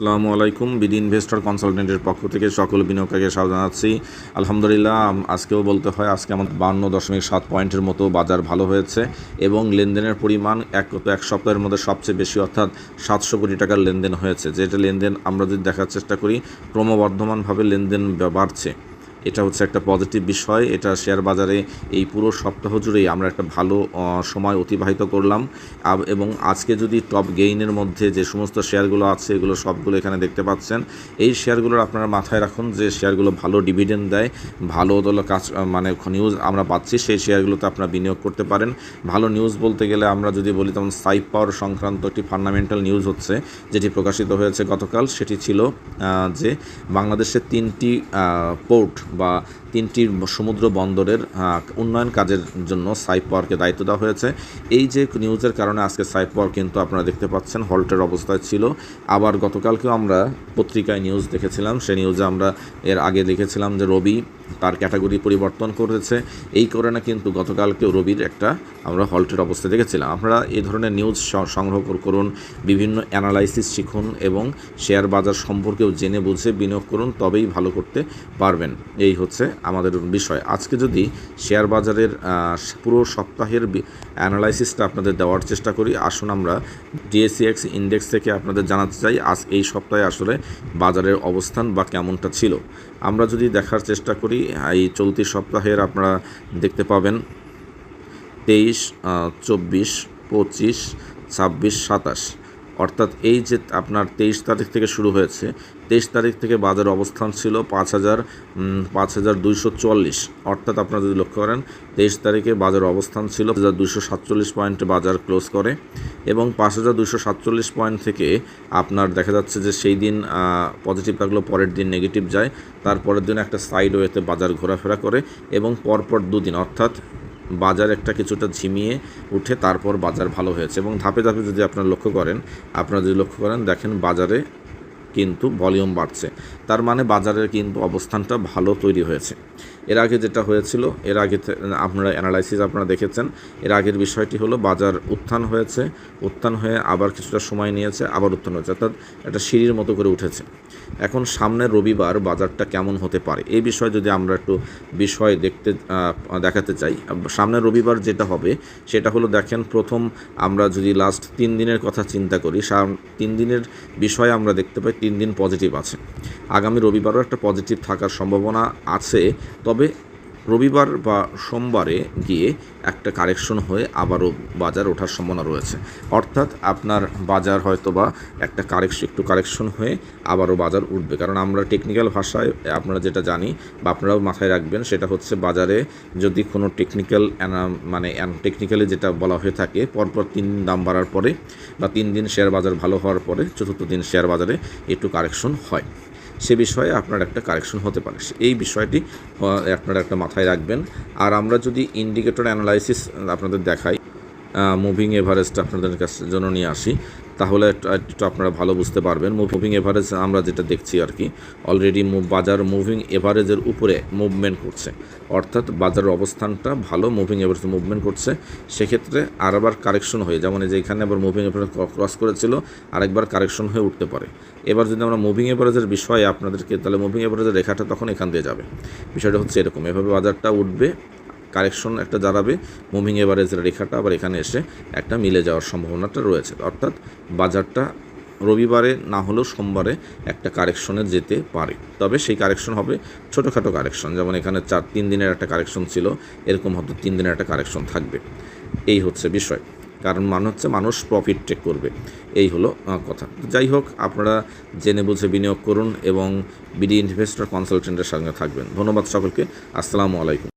আসসালামু আলাইকুম, BD investor কনসালটেন্টের পক্ষ থেকে সকল বিনিয়োগকারীকে স্বাগত জানাচ্ছি। আলহামদুলিল্লাহ, আজকেও বলতে হয় আজকে আমাদের বান্ন দশমিক সাত পয়েন্টের মতো বাজার ভালো হয়েছে এবং লেনদেনের পরিমাণ এক এক সপ্তাহের মধ্যে সবচেয়ে বেশি, অর্থাৎ সাতশো কোটি টাকার লেনদেন হয়েছে। যেটা লেনদেন আমরা যদি দেখার চেষ্টা করি, ক্রমবর্ধমানভাবে লেনদেন বাড়ছে। এটা হচ্ছে একটা পজিটিভ বিষয়। এটা শেয়ার বাজারে এই পুরো সপ্তাহ জুড়েই আমরা একটা ভালো সময় অতিবাহিত করলাম। এবং আজকে যদি টপ গেইনের মধ্যে যে সমস্ত শেয়ারগুলো আছে, এগুলো সবগুলো এখানে দেখতে পাচ্ছেন। এই শেয়ারগুলোর আপনারা মাথায় রাখুন যে শেয়ারগুলো ভালো ডিভিডেন্ড দেয়, ভালো দল কাজ মানে নিউজ আমরা পাচ্ছি, সেই শেয়ারগুলোতে আপনারা বিনিয়োগ করতে পারেন। ভালো নিউজ বলতে গেলে আমরা যদি বলি তখন সাইপ পাওয়ার সংক্রান্ত একটি ফান্ডামেন্টাল নিউজ হচ্ছে, যেটি প্রকাশিত হয়েছে গতকাল, সেটি ছিল যে বাংলাদেশের তিনটি পোর্ট বা তিনটি সমুদ্র বন্দরের উন্নয়ন কাজের জন্য সাইপ পাওয়ারকে দায়িত্ব দেওয়া হয়েছে। এই যে নিউজের কারণে আজকে সাইপ পাওয়ার কিন্তু আপনারা দেখতে পাচ্ছেন, হল্টের অবস্থায় ছিল। আবার গতকালকেও আমরা পত্রিকায় নিউজ দেখেছিলাম, সে নিউজে আমরা এর আগে দেখেছিলাম যে রবি তার ক্যাটাগরি পরিবর্তন করেছে। এই কারণে কিন্তু গতকালকেও রবির একটা আমরা হল্টের অবস্থা দেখেছিলাম। আপনারা এই ধরনের নিউজ সংগ্রহ করুন, বিভিন্ন অ্যানালাইসিস শিখুন এবং শেয়ার বাজার সম্পর্কেও জেনে বুঝে বিনিয়োগ করুন, তবেই ভালো করতে পারবেন। এই হচ্ছে আমাদের বিষয়। আজকে যদি শেয়ার বাজারের পুরো সপ্তাহের অ্যানালাইসিসটা আপনাদের দেওয়ার চেষ্টা করি, আসুন আমরা ডিএসিএক্স ইন্ডেক্স থেকে আপনাদের জানাতে চাই, আজ এই সপ্তাহে আসলে বাজারের অবস্থান বা কেমনটা ছিল। আমরা যদি দেখার চেষ্টা করি এই চলতি সপ্তাহের আপনারা দেখতে পাবেন তেইশ চব্বিশ, পঁচিশ, ছাব্বিশ, সাতাশ। অর্থাৎ এই যে আপনার তেইশ তারিখ থেকে শুরু হয়েছে, তেইশ তারিখ থেকে বাজার অবস্থান ছিল পাঁচ হাজার পাঁচ হাজার দুইশো চুয়াল্লিশ। অর্থাৎ আপনারা যদি লক্ষ্য করেন, তেইশ তারিখে বাজার অবস্থান ছিল হাজার দুইশো সাতচল্লিশ পয়েন্টে বাজার ক্লোজ করে। এবং পাঁচ হাজার দুশো সাতচল্লিশ পয়েন্ট থেকে আপনার দেখা যাচ্ছে যে সেই দিন পজিটিভ থাকলেও পরের দিন নেগেটিভ যায়। তারপরের দিন একটা সাইড ওয়েতে বাজার ঘোরাফেরা করে এবং পরপর দুদিন, অর্থাৎ বাজার একটা কিছুটা ঝিমিয়ে উঠে তারপর বাজার ভালো হয়েছে। এবং ধাপে ধাপে যদি আপনারা লক্ষ্য করেন, আপনারা যদি লক্ষ্য করেন, দেখেন বাজারে কিন্তু ভলিউম বাড়ছে। তার মানে বাজারের কিন্তু অবস্থানটা ভালো তৈরি হয়েছে। এর আগে যেটা হয়েছিল, এর আগে আপনারা অ্যানালাইসিস আপনারা দেখেছেন, এর আগের বিষয়টি হলো বাজার উত্থান হয়েছে, উত্থান হয়ে আবার কিছুটা সময় নিয়েছে, আবার উত্থান হয়েছে। অর্থাৎ একটা সিঁড়ির মতো করে উঠেছে। এখন সামনের রবিবার বাজারটা কেমন হতে পারে? এই বিষয়ে যদি আমরা একটু বিষয় দেখতে দেখাতে চাই সামনের রবিবার যেটা হবে, সেটা হলো দেখেন প্রথম আমরা যদি লাস্ট তিন দিনের কথা চিন্তা করি তিন দিনের বিষয়ে আমরা দেখতে পাই তিন দিন পজিটিভ আছে। আগামী রবিবারও একটা পজিটিভ থাকার সম্ভাবনা আছে তবে রবিবার বা সোমবারে গিয়ে একটা কারেকশন হয়ে আবারও বাজার ওঠার সম্ভাবনা রয়েছে। অর্থাৎ আপনার বাজার হয়তো বা একটা কারেকশন একটু কারেকশন হয়ে আবারও বাজার উঠবে। কারণ আমরা টেকনিক্যাল ভাষায় আপনারা যেটা জানি বা আপনারাও মাথায় রাখবেন, সেটা হচ্ছে বাজারে যদি কোনো টেকনিক্যাল মানে টেকনিক্যালি যেটা বলা হয়ে থাকে, পরপর তিন দিন দাম বাড়ার পরে বা তিন দিন শেয়ার বাজার ভালো হওয়ার পরে চতুর্থ দিন শেয়ার বাজারে একটু কারেকশন হয়। সে বিষয়ে আপনার একটা কারেকশন হতে পারে। এই বিষয়টি আপনারা একটা মাথায় রাখবেন। আর আমরা যদি ইন্ডিকেটর অ্যানালাইসিস আপনাদের দেখাই মুভিং এভারেস্ট আপনাদের কাছে জন্য নিয়ে আসি তাহলে একটু- আপনারা ভালো বুঝতে পারবেন। মুভিং এভারেজ আমরা যেটা দেখছি আর কি অলরেডি বাজার মুভিং এভারেজের উপরে মুভমেন্ট করছে। অর্থাৎ বাজারের অবস্থানটা ভালো মুভিং এভারেজ মুভমেন্ট করছে। সেক্ষেত্রে আরেকবার কারেকশন হয়ে, যেমন যে এখানে আবার মুভিং এভারেজ ক্রস করেছিল, আরেকবার কারেকশন হয়ে উঠতে পারে। এবার যদি আমরা মুভিং এভারেজের বিষয়ে আপনাদেরকে, তাহলে মুভিং এভারেজের রেখাটা তখন এখান দিয়ে যাবে। বিষয়টা হচ্ছে এরকম, এভাবে বাজারটা উঠবে কারেকশন একটা দাঁড়াবে। মুভিং এভারেজের রেখাটা আবার এখানে এসে একটা মিলে যাওয়ার সম্ভাবনাটা রয়েছে। অর্থাৎ বাজারটা রবিবারে না হলেও সোমবারে একটা কারেকশনে যেতে পারে। তবে সেই কারেকশন হবে ছোটোখাটো কারেকশন। যেমন এখানে চার, তিন দিনের একটা কারেকশন ছিল, এরকম হয়তো তিন দিনের একটা কারেকশন থাকবে। এই হচ্ছে বিষয়। কারণ মানে হচ্ছে মানুষ প্রফিট টেক করবে। এই হলো কথা। যাই হোক, আপনারা জেনে বুঝে বিনিয়োগ করুন এবং বিডি ইনভেস্টর কনসালটেন্টের সঙ্গে থাকবেন। ধন্যবাদ সকলকে। আসসালামু আলাইকুম।